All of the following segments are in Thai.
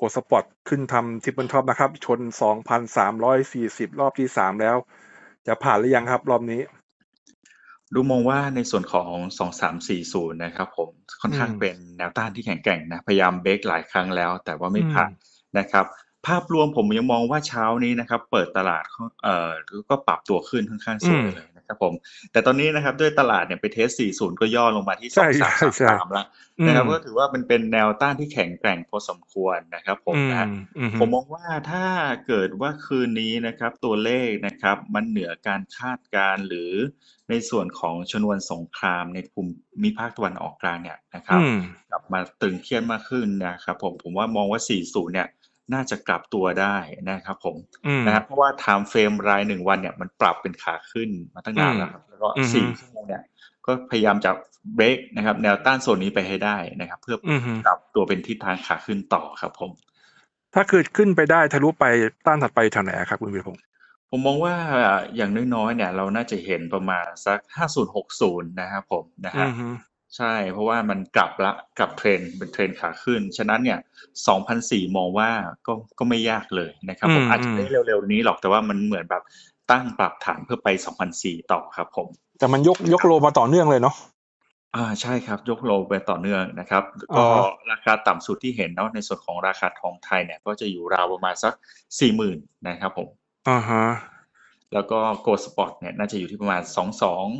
กดสปอร์ตขึ้นทำทิปเปิลท็อปนะครับ ชนสองพันสามร้อยสี่สิบรอบที่สามแล้ว จะผ่านหรือยังครับรอบนี้ ดูมองว่าในส่วนของ 2340 นะครับผมค่อนข้างอืมเป็นแนวต้านที่แข็งแกร่งนะ พยายามเบรกหลายครั้งแล้ว แต่ว่าไม่อืมผ่านนะครับ ภาพรวมผมยังมองว่าเช้านี้นะครับ เปิดตลาดเอ่อก็ปรับตัวขึ้นค่อนข้างสวยเลยนะ ครับผม แต่ตอนนี้นะครับด้วยตลาดเนี่ยไปเทส 40 ก็ย่อลงมาที่ใช่ใช่ใช่2333แล้วนะครับก็ถือว่ามันเป็นแนวต้านที่แข็งแกร่งพอสมควรนะครับผมอืมนะอืมผมมองว่าถ้าเกิดว่าคืนนี้นะครับตัวเลขนะครับมันเหนือการคาดการณ์หรือในส่วนของชนวนสงครามในภูมิภาคตะวันออกกลางเนี่ยนะครับอืมกลับมาตึงเครียดมากขึ้นนะครับผมผมว่ามองว่า 40 เนี่ย น่าจะกลับตัวได้นะครับผมอืมนะครับเพราะว่า time frame รายหนึ่งวันเนี่ยมันปรับเป็นขาขึ้นมาตั้งนานแล้วครับแล้วก็อืมสี่ชั่วโมงเนี่ยก็พยายามจะเบรกนะครับ แนวต้านโซนนี้ไปให้ได้นะครับ เพื่ออืมกลับตัวเป็นทิศทางขาขึ้นต่อครับผม ถ้าเกิดขึ้นไปได้ทะลุไปต้านถัดไปแถวไหนครับคุณวีรพงศ์ผมมองว่าอย่างน้อยๆเนี่ยเราน่าจะเห็นประมาณสัก 5060 นะครับผมนะอืฮะมฮึ ใช่ เพราะว่ามันกลับละกลับเทรนด์เป็นเทรนด์ขาขึ้น ฉะนั้นเนี่ย2004มองว่าก็ก็ไม่ยากเลยนะครับผมอาจจะไม่เร็วๆนี้หรอกแต่ว่ามันเหมือนแบบตั้งปรับฐานเพื่อไป2004ต่อครับ ผม แต่มันยกยกโลมาต่อเนื่องเลยเนาะอ่าใช่ครับ ยกโลไปต่อเนื่องนะครับ ก็อ่าฮะราคาต่ำสุดที่เห็นเนาะในส่วนของราคาทองไทยเนี่ย ก็จะอยู่ราวประมาณสัก40,000นะครับผมอ่าฮะ แล้วก็โกลสปอร์ตเนี่ยน่าจะอยู่ที่ประมาณ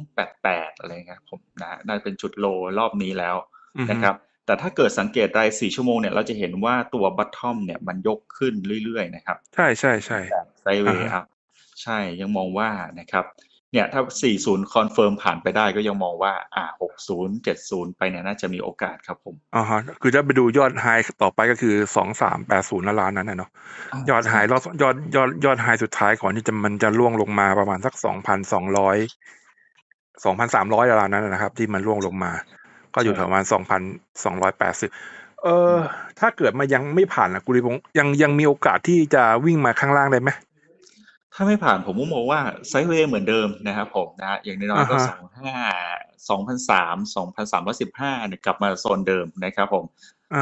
2288 อะไรเงี้ยครับผมนะน่าจะเป็นจุดโลรอบนี้แล้วอือฮึนะครับ แต่ถ้าเกิดสังเกตราย 4 ชั่วโมงเนี่ยเราจะเห็นว่าตัวบัตทอมเนี่ยมันยกขึ้นเรื่อยๆนะครับ ใช่ใช่ใช่แบบไซเวย์อ่าฮะอัพใช่ยังมองว่านะครับ เนี่ยถ้า 40 คอนเฟิร์มผ่านไปได้ก็ยังมองว่า อ่า 60 70 ไปเนี่ยน่าจะมีโอกาสครับผมอ่าฮะคือถ้าไปดูยอดไฮต่อไปก็คือสองสามแปดศูนย์ล้านนั้นนะเนาะยอดไฮรอบยอดยอดยอดไฮสุดท้ายก่อนที่จะมันจะล่วงลงมาประมาณสักสองพันสองร้อยสองพันสามร้อยล้านนั้นนะครับ ที่มันล่วงลงมา ก็อยู่ประมาณสองพันสองร้อยแปดสิบเออถ้าเกิดมายังไม่ผ่านนะกุลิพงศ์ยังยังมีโอกาสที่จะวิ่งมาข้างล่างได้ไหม ถ้าไม่ผ่านผมก็มองว่าไซด์เวย์เหมือนเดิมนะครับผมนะฮะอย่างน้อยๆก็อ่าฮะสองห้าสองพันสามสองพันสามร้อยสิบห้าเนี่ยกลับมาโซนเดิมนะครับผม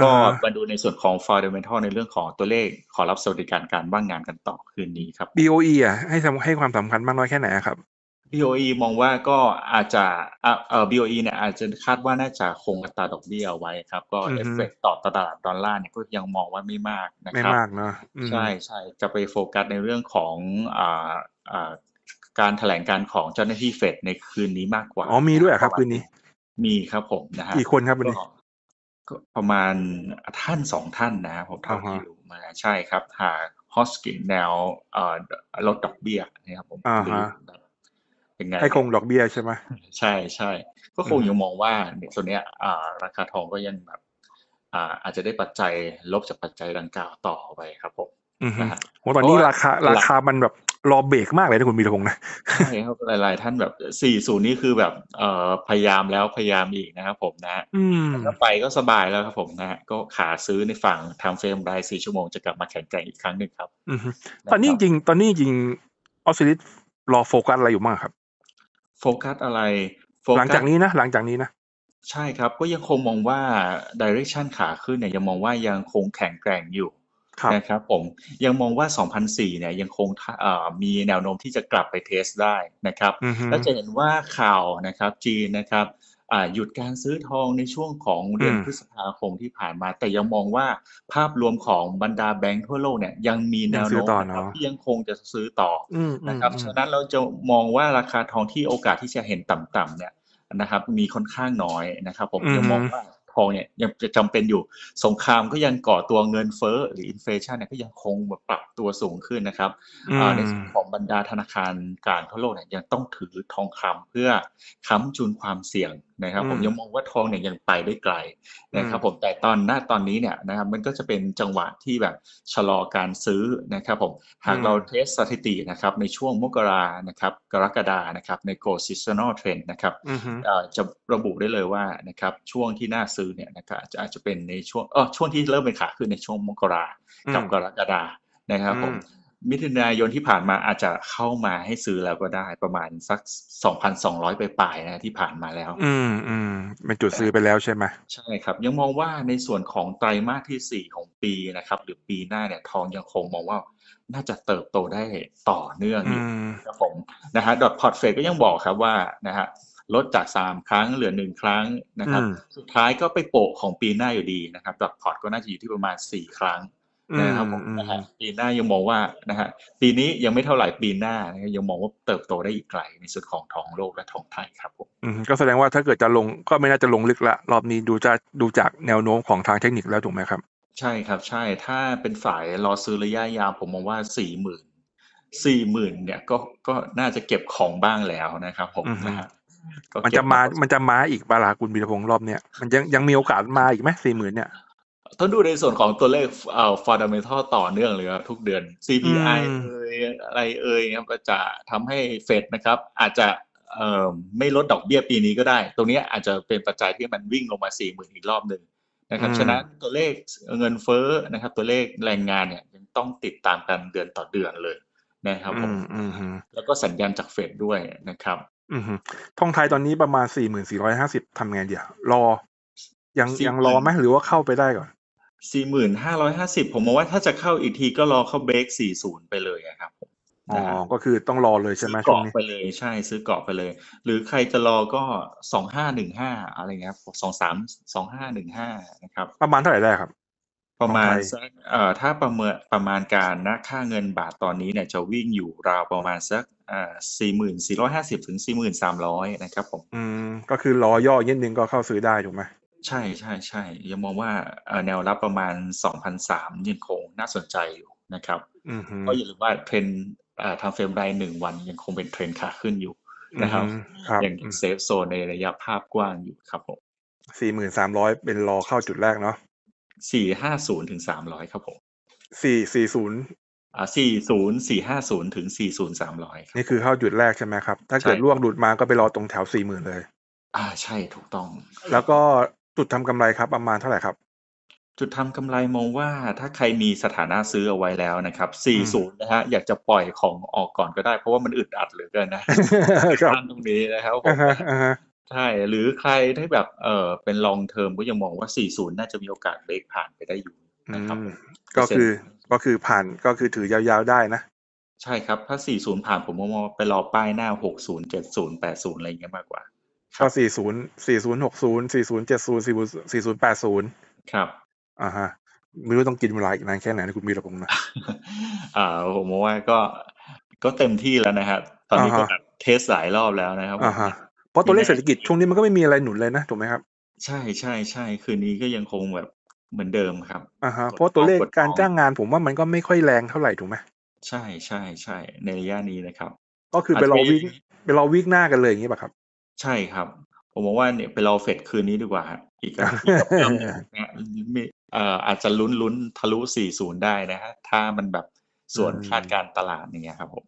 ก็อ่าฮะมาดูในส่วนของ fundamental ในเรื่องของตัวเลขขอรับสวัสดิการการว่างงานกันต่อคืนนี้ครับ BOE อะให้ทำให้ความสำคัญมากน้อยแค่ไหนอะครับ BOE มองว่าก็อาจจะอะเอ่อ BOE เนี่ยอาจจะคาดว่าน่าจะคงอัตราดอกเบี้ยเอาไว้ครับ ก็อือฮึเอฟเฟกต่อตลาดดอลลาร์เนี่ยก็ยังมองว่าไม่มากนะไม่ครับมากเนาะอืมใช่ใช่จะไปโฟกัสในเรื่องของอ่าอ่าการแถลงการของเจ้าหน้าที่เฟดในคืนนี้มากกว่า อ๋อมีด้วยเหรอครับคืนนี้ มีครับผมนะฮะกี่คนครับวันนี้ก็ก็ประมาณท่านสองท่านนะครับผมเท่าที่อ่าฮะรู้มาใช่ครับหาฮอสกินแนวเอ่อลดดอกเบี้ยนะครับผม ยังไงให้คงดอกเบี้ยใช่ไหมใช่ใช่ก็คงอืมยังมองว่าเนี่ยส่วนเนี้ยอ่าราคาทองก็ยังแบบอ่าอาจจะได้ปัจจัยลบจากปัจจัยดังกล่าวต่อไปครับผมอือฮึนะฮะโหตอนนี้เพราะว่าราคาราคามันแบบรอเบรกมากเลยนะคุณมีรพงศ์นะใช่ครับหลาย ๆ ท่านแบบ40นี่คือแบบเอ่อพยายามแล้วพยายามอีกนะครับผมนะฮะอืมถ้าไปก็สบายแล้วครับผมนะฮะก็ขาซื้อในฝั่งทำเฟรมราย4ชั่วโมงจะกลับมาแข็งแกร่งอีกครั้งหนึ่งครับอือฮึตอนนี้จริงๆตอนนี้จริงออสซิลิสรอโฟกัสอะไรอยู่บ้างครับ โฟกัสอะไรโฟหลังกัจากสนี้นะหลังจากนี้นะใช่ครับก็ยังคงมองว่า direction ขาขึ้นเนี่ยยังมองว่ายังคงแข็งแกร่งอยู่ครับนะครับผมยังมองว่า 2004 เนี่ยยังคงท่าเอ่อมีแนวโน้มที่จะกลับไปเทสได้นะครับอือฮึแล้วจะเห็นว่าข่าวนะครับจีนนะครับอ่า หยุดการซื้อทองในช่วงของเดือนอืมพฤษภาคมที่ผ่านมา แต่ยังมองว่าภาพรวมของบรรดาแบงก์ทั่วโลกเนี่ยยังมีแนยังวซื้อโน้มต่อนะครับเนาะที่ยังคงจะซื้อต่ออืมออืมนะครับอืมฉะนั้นเราจะมองว่าราคาทองที่โอกาสที่จะเห็นต่ำๆเนี่ยนะครับ มีค่อนข้างน้อยนะครับ ผมอือฮึยังมองว่าทองเนี่ยยังจะจำเป็นอยู่สงครามก็ยังก่อตัวเงินเฟ้อหรืออินฟลชันเนี่ยก็ยังคงแบบปรับตัวสูงขึ้นนะครับอือ่ามในส่วนของบรรดาธนาคารกลางทั่วโลกเนี่ยยังต้องถือทองคำเพื่อค้ำจุนความเสี่ยง นะครับผมอืมยังมองว่าทองเนี่ยยังไปได้ไกลนะครับผมแต่ตอนหน้าตอนนี้เนี่ยนะครับมันก็จะเป็นจังหวะที่แบบชะลอการซื้อนะครับผมหากอืมเราเทสสถิตินะครับในช่วงมกรานะครับกรกฎานะครับใน Gold Seasonal Trend นะครับอือฮึเอ่อจะระบุได้เลยว่านะครับช่วงที่น่าซื้อเนี่ยนะครับอาจจะอาจจะเป็นในช่วงเออช่วงที่เริ่มเป็นขาขึ้นในช่วงมกราอืกับมกรกฎานะครับผมอื มมิถุนายนที่ผ่านมาอาจจะเข้ามาให้ซื้อแล้วก็ได้ประมาณสัก2,200ไปปลายๆนะที่ผ่านมาแล้ว อืมอืมเป็นจุดซื้อไปแล้วใช่ไหมใช่ครับ ยังมองว่าในส่วนของไตรมาสที่4ของปีนะครับ หรือปีหน้าเนี่ยทองยังคงมองว่าน่าจะเติบโตได้ต่อเนื่องออืยู่มครับผมนะฮะดอทพอร์ตเฟก็ยังบอกครับว่านะฮะลดจาก 3 ครั้งเหลือ 1 ครั้งนะครับอืมสุดท้ายก็ไปโปะของปีหน้าอยู่ดีนะครับดอทพอร์ตก็น่าจะอยู่ที่ประมาณ 4 ครั้งอืม นะครับผมอืมนะฮะปีหน้ายังมองว่านะฮะปีนี้ยังไม่เท่าไหร่ปีหน้านะครับยังมองว่าเติบโตได้อีกไกลในส่วนของทองโลกและทองไทยครับผมอืมก็แสดงว่าถ้าเกิดจะลงก็ไม่น่าจะลงลึกละ รอบนี้ดูจะดูจากแนวโน้มของทางเทคนิคแล้วถูกไหมครับ ใช่ครับใช่ถ้าเป็นฝ่ายรอซื้อระยะยาวผมมองว่าสี่หมื่นสี่หมื่นเนี่ยก็ก็น่าจะเก็บของบ้างแล้วนะครับผมอือฮึนะฮะก็มันเก็บจะมาพอสมันจะมาอีกปะล่ะคุณบีรพงษ์รอบเนี้ยมันยังยังมีโอกาสมาอีกไหมสี่หมื่นเนี่ย ต้องดูในส่วนของตัวเลขเอ่อ fundamental ต่อเนื่องเลยครับทุกเดือน CPI อืมเอ่ยอะไรเอ่ยครับก็จะทำให้เฟดนะครับ อาจจะเอ่อไม่ลดดอกเบี้ยปีนี้ก็ได้ ตรงเนี้ยอาจจะเป็นปัจจัยที่มันวิ่งลงมาสี่หมื่นอีกรอบหนึ่งนะครับ ฉะนั้นตัวเลขเงินเฟ้อนะครับ ตัวเลขแรงงานเนี่ยยังต้องติดตามกันเดือนต่อเดือนเลยนะครับผอืมมอืมอืมแล้วก็สัญญาณจากเฟดด้วยนะครับอืมฮึทองไทยตอนนี้ประมาณสี่หมื่นสี่ร้อยห้าสิบทำไงเดี๋ยวรอ ยัง40,000ยังรอไหมหรือว่าเข้าไปได้ก่อน สี่หมื่นห้าร้อยห้าสิบผมมองว่าถ้าจะเข้าอีกทีก็รอเข้าเบรกสี่ศูนย์ไปเลยอะครับผมอ๋อนะฮะก็คือต้องรอเลยใช่ไหมซื้อช่วงเกาะนี้ไปเลยใช่ซื้อเกาะไปเลย หรือใครจะรอก็สองห้าหนึ่งห้าอะไรเงี้ยสองสามสองห้าหนึ่งห้านะครับ ประมาณเท่าไหร่ได้ครับ ประมาณของไทยสักเอ่อถ้าประเมินประมาณการนะค่าเงินบาทตอนนี้เนี่ยจะวิ่งอยู่ราวประมาณสักอ่าสี่หมื่นสี่ร้อยห้าสิบถึงสี่หมื่นสามร้อยนะครับผม อืม ก็คือรอย่อนิดนึงก็เข้าซื้อได้ถูกไหม ใช่ใช่ใช่ยังมองว่า เอ่อ แนวรับประมาณสองพันสามยังคงน่าสนใจอยู่นะครับ อืมฮึ ก็อย่าลืมว่าเทรนด์อ่าทางเฟรมรายหนึ่งวัน ยังคงเป็นเทรนด์ขาขึ้นอยู่นะครับอืมครับ ยังเซฟโซนในระยะภาพกว้างอยู่ครับผมสี่หมื่นสามร้อยเป็นรอเข้าจุดแรกเนาะสี่ห้าศูนย์ถึงสามร้อยครับผมสี่สี่ศูนย์อ่าสี่ศูนย์สี่ห้าศูนย์ถึงสี่ศูนย์สามร้อยนี่คือเข้าจุดแรกใช่ไหมครับ ถ้าเกิดใช่ล่วงหลุดมาก็ไปรอตรงแถวสี่หมื่นเลยอ่าใช่ ถูกต้องแล้วก็ จุดทำกำไรครับประมาณเท่าไหร่ครับ จุดทำกำไรมองว่าถ้าใครมีสถานะซื้อเอาไว้แล้วนะครับ อืม 40 นะฮะ อยากจะปล่อยของออกก่อนก็ได้ เพราะว่ามันอึดอัดเหลือเกินนะ ครับด้านตรงนี้นะครับผอ่ามฮะอ่าฮะใช่ หรือใครที่แบบเออเป็น long term ก็ยังมองว่า 40 น่าจะมีโอกาสเบรกผ่านไปได้อยู่อืนะครับมก็คือก็คือผ่านก็คือถือยาวๆได้นะ ใช่ครับ ถ้า 40 ผ่านผมมองว่าไปรอป้ายหน้า 60 70 80 อะไรอย่างเงี้ยมากกว่า ก็สี่ศูนย์สี่ศูนย์หกศูนย์สี่ศูนย์เจ็ดศูนย์สี่ศูนย์สี่ศูนย์แปดศูนย์ครับอ่าฮะไม่รู้ต้องกินเวลาอีกนานแค่ไหนนะคุณมีระพงษ์นะอ่าผมมองว่าก็ก็เต็มที่แล้วนะครับตอนนี้ก็อ่าฮะแบบเทสหลายรอบแล้วนะครับอ่าฮะเพราะตัวเลขเศรษฐกิจช่วงนี้มันก็ไม่มีอะไรหนุนเลยนะถูกไหมครับ ใช่ใช่ใช่คืนนี้ก็ยังคงแบบเหมือนเดิมครับอ่าฮะกดเพราะตัวเลขกดการออกจ้างงานผมว่ามันก็ไม่ค่อยแรงเท่าไหร่ถูกไหมใช่ใช่ใช่ในระยะนี้นะครับ ก็คือไปรออาจจะมีวิ่งไปรอวิ่งหน้ากันเลยอย่างนี้ป่ะครับ ใช่ครับ ผมมองว่าเนี่ยไปรอเฟดคืนนี้ดีกว่าฮะอีกอีกกับเพิ่มหนึ่งนะฮะมีเอ่ออาจจะลุ้นลุ้นทะลุ 40 ได้นะฮะถ้ามันแบบส่วนอืมคาดการณ์ตลาดอย่างเงี้ยครับผม